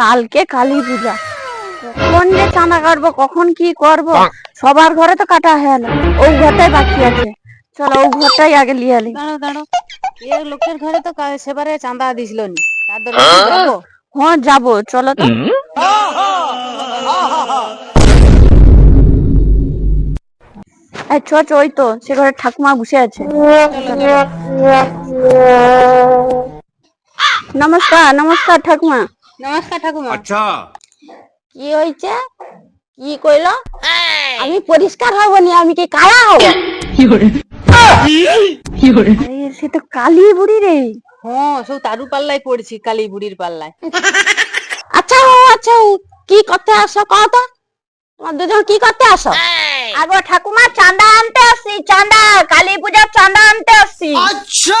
কালকে কালী পূজা। কখন যে চাঁদা কাটবো কখন কি করব সবার ঘরে তো কাটা হয়ে গেল ও ঘরটাই বাকি আছে। চলো ও ঘরটাই আগে লিয়ে আলি দাঁড়ো দাঁড়ো এ লোকের ঘরে তো সেবারে চাঁদা দিছিল নি। তার যাব হ্যাঁ? যাব। চলো তো। এই চ চ ওই তো। সে ঘরে ঠাকুমা বসে আছে। নমস্কার নমস্কার ঠাকুমা। নমস্কার ঠাকুমা। আচ্ছা। কি হইছে? কি কইল? আমি পরিষ্কার হব নি আমি কি কালা হব? কি করে কি করে সে তো কালি বুড়ি রে। হ্যাঁ সব তারু পাল্লাই পড়ছি কালি বুড়ির পাল্লায়। আচ্ছা ও আচ্ছা কি করতে আসো কত তোমার দুজন কি করতে আসো? আগো ঠাকুমা চাঁদা আনতে আসি চাঁদা কালী পূজার চাঁদা আনতে আসি। আচ্ছা।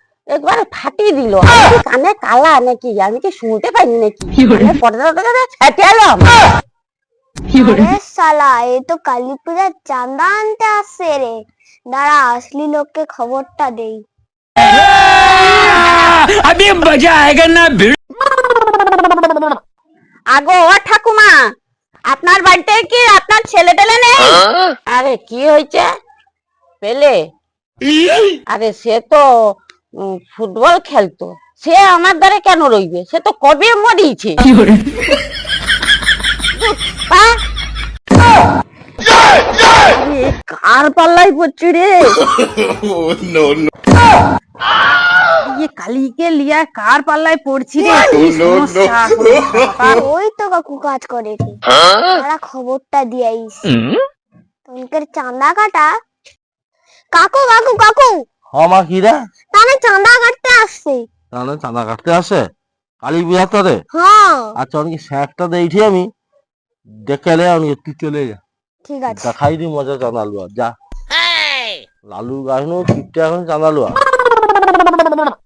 একবারে ফাটিয়ে দিল। কানে কালা নাকি? আমি কি শুনতে পাইনি নাকি? সালা এ তো আনতে আসছে রে। দাঁড়া আসলি লোককে খবরটা দেই। আগো ঠাকুমা আপনার বাড়িতে কি আপনার ছেলে টেলে নেই আরে কি হয়েছে? পেলে? আরে সে তো ফুটবল খেলতো। সে আমার দ্বারে কেন রইবে? সে তো কবে মরিয়েছে কার পাল্লাই পড়ছি রে? नो नो ইয়ে কালীকে লিয়া কার পাল্লায় পড়ছি রে। ওই তো কাকু কাজ করে। কি দাঁড়া খবরটা দিয়াইস তোনকের চাঁদা কাটা। কাকু কাকু কাকু! হ্যাঁ মা কি রে? তাহলে চাঁদা কাটতে আসছে। তাহলে চাঁদা কাটতে আসে? কালী বিহার তোরে হ্যাঁ। আচ্ছা অনেক স্যাঁকটা দেখি আমি। দেখেলে অনেক তুই চলে যা। ঠিক আছে। দেখাই দি মজা চাঁদা লুয়া যা লালু গাছনো কিপটা এখন চাঁদা লুয়া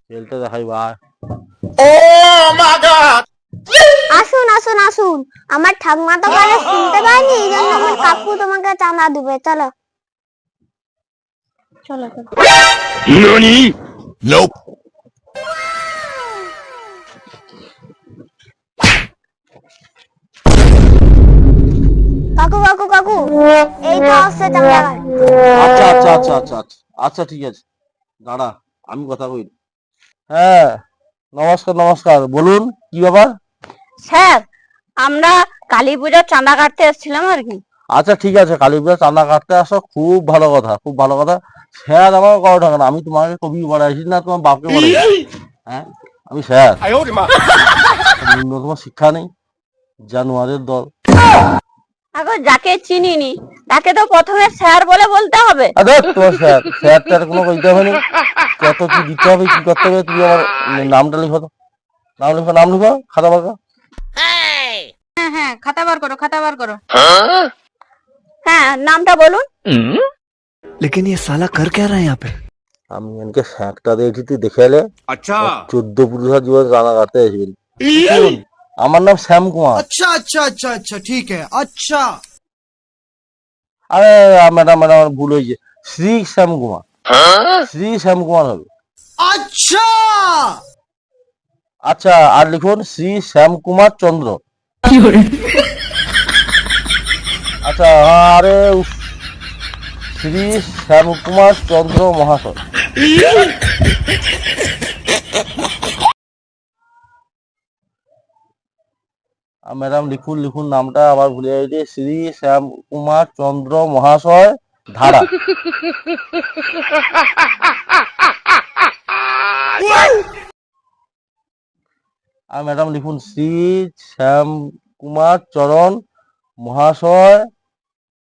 তেলটা দেখাই ভাই। আসুন আসুন আসুন। আমার ঠাকুমা তো কানে শুনতে পায়নি এই জন্য আমার কাকু তোমাকে চাঁদা দিবে। চলো চলো। NANI?! Nope. কাকু কাকু কাকু আচ্ছা, আচ্ছা আচ্ছা আচ্ছা আচ্ছা আচ্ছা আচ্ছা ঠিক আছে দাঁড়া আমি কথা হ্যাঁ নমস্কার নমস্কার বলুন কি ব্যাপার স্যার আমরা কালী পুজোর চাঁদা কাটতে এসেছিলাম আর কি আচ্ছা ঠিক আছে কালীপূজা চাঁদা কাটতে আসো খুব ভালো কথা খুব ভালো কথা। স্যার আমার করা থাকে না আমি তোমাকে কবি পড়াইছি না তোমার বাপকে পড়াইছি হ্যাঁ আমি স্যার ন্যূনতম শিক্ষা নেই জানুয়ারের দল। এখন যাকে চিনিনি তাকে তো প্রথমে স্যার বলে বলতে হবে। আরে স্যার স্যার তার কোনো কইতে হবে না। কত কি দিতে হবে কি করতে হবে তুই আমার নামটা লিখো তো। নাম লিখো নাম লিখো খাতা বার করো। হ্যাঁ হ্যাঁ খাতা বার করো খাতা বার করো। হ্যাঁ? হ্যাঁ নামটা বলুন लेकिन ये साला कर क्या रहा है यहाँ पे আমি এনকে স্যাঁকটা দেখি তুই দেখে এলে अच्छा চোদ্দ পুরুষের জীবন জানা কাটতে আসবেন শুনুন, আমার নাম শ্যাম কুমার अच्छा अच्छा अच्छा अच्छा ठीक है अच्छा আরে ম্যাডাম ম্যাডাম আমার ভুল হয়েছে শ্রী শ্যাম কুমার শ্রী শ্যাম কুমার হবে अच्छा আচ্ছা আর লিখুন শ্রী শ্যাম কুমার চন্দ্র আচ্ছা হ্যাঁ, আরে শ্রী শ্যাম কুমার চন্দ্র মহাশয়। ম্যাডাম লিখুন লিখুন নামটা আবার ভুলে যাইতে শ্রী শ্যাম কুমার চন্দ্র মহাশয় ধারা। আর ম্যাডাম লিখুন শ্রী শ্যাম কুমার চরণ মহাশয়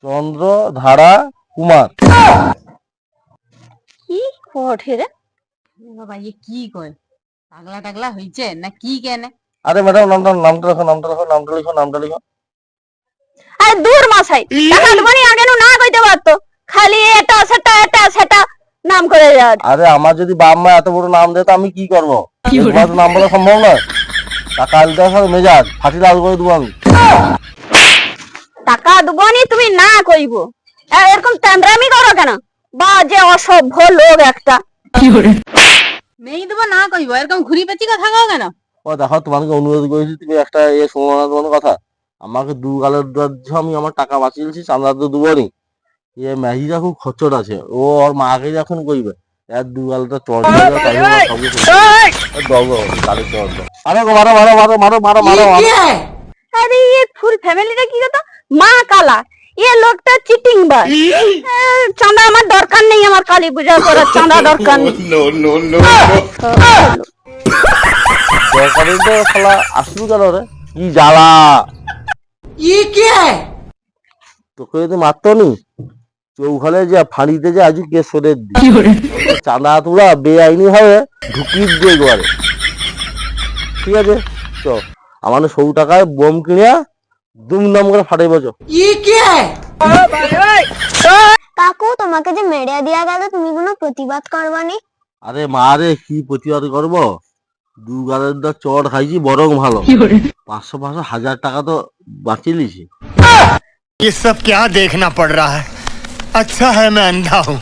চন্দ্র ধারা কুমার। কি কঠে রে? বাবা ইয়ে কি কয়? পাগলা টাগলা হইছে না কি কেনে? আরে ম্যাডাম নামটা নামটা লিখো নামটা লিখো নামটা লিখো নামটা লিখো। আরে দূর টাকা দেবো আগে নু না কইতে পারতো। খালি এটা সেটা এটা সেটা নাম করে যাওয়ার আরে আমার যদি বাপ মা এত বড় নাম দেয় তো আমি কি করব? তোমার নাম বলা সম্ভব নয়। টাকা আলতে হবে মেজাজ ফাটি লাল করে দেবো আমি। টাকা দেবো নি তুমি না কইবো। এরকম তেন্দ্রামি করো কেন? বা যে অসভ্য লোক একটা। মেয়ে দেবো না কইব এরকম ঘুরি পেঁচি কথা কও কেন? ও দেখো তোমাকে অনুরোধ করেছি তুমি একটা এ শোনো না তোমার কথা। আমাকে দু গালের দুধ আমি আমার টাকা বাঁচিয়েছি চাঁদা তো দুবো নি। এ মেহিরা খুব খচ্চর আছে। ও ওর মাকে যখন কইবে এর দু গালটা চড় দিয়ে মারো মারো মারো মারো মারো মারো। মারো আরে ये ফুল ফ্যামিলিটা কি কথা? মা কালা। এ লোকটা চিটিং বাজ চাঁদা আমার দরকার নেই আমার কালী পূজা করার চাঁদা দরকার নেই। তো শালা আসলু কেন রে? কি জ্বালা? তোকে যদি মারতো নি চৌখালে যে ফাঁড়িতে যে আজ কে সরে দি চাঁদা তোলা বেআইনি হবে ঢুকিয়ে দিয়ে ঠিক আছে চ আমার সৌ টাকায় বোম কিনিয়া দুমদাম করে ফাটাইব চ কাকু তোমাকে যে মেরে দেওয়া গেল তুমি কোনো প্রতিবাদ করবানি আরে মা রে কি প্রতিবাদ করবো দু গালের দা চড় খাইছি বরং ভালো পাঁচশো পাঁচশো হাজার টাকা তো বাঁচিয়ে লিছি ये सब क्या देखना पड़ रहा है अच्छा है मैं अंधा हूँ